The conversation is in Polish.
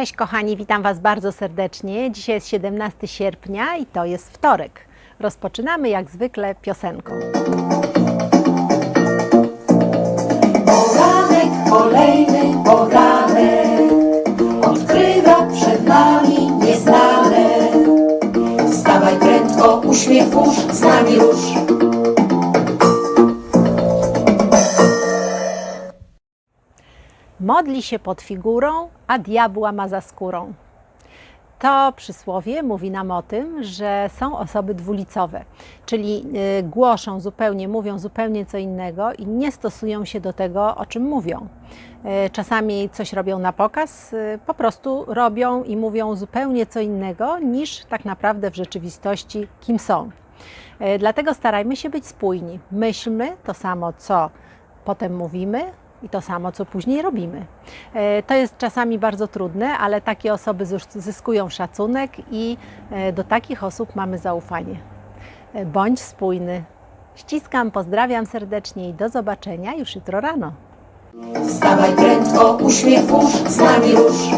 Cześć kochani, witam Was bardzo serdecznie. Dzisiaj jest 17 sierpnia i to jest wtorek. Rozpoczynamy jak zwykle piosenką. Poranek, kolejny poranek Odkrywa przed nami nieznane Wstawaj prędko, uśmiech włóż, z nami Modli się pod figurą, a diabła ma za skórą. To przysłowie mówi nam o tym, że są osoby dwulicowe, czyli y, głoszą zupełnie, mówią zupełnie co innego i nie stosują się do tego, o czym mówią. Y, Czasami coś robią na pokaz, y, po prostu robią i mówią zupełnie co innego niż tak naprawdę w rzeczywistości kim są. Dlatego starajmy się być spójni. Myślmy to samo, co potem mówimy, i to samo, co później robimy. E, To jest czasami bardzo trudne, ale takie osoby zyskują szacunek i e, do takich osób mamy zaufanie. E, Bądź spójny. Ściskam, pozdrawiam serdecznie i do zobaczenia już jutro rano. Wstawaj prędko, uśmiech włóż, z nami rusz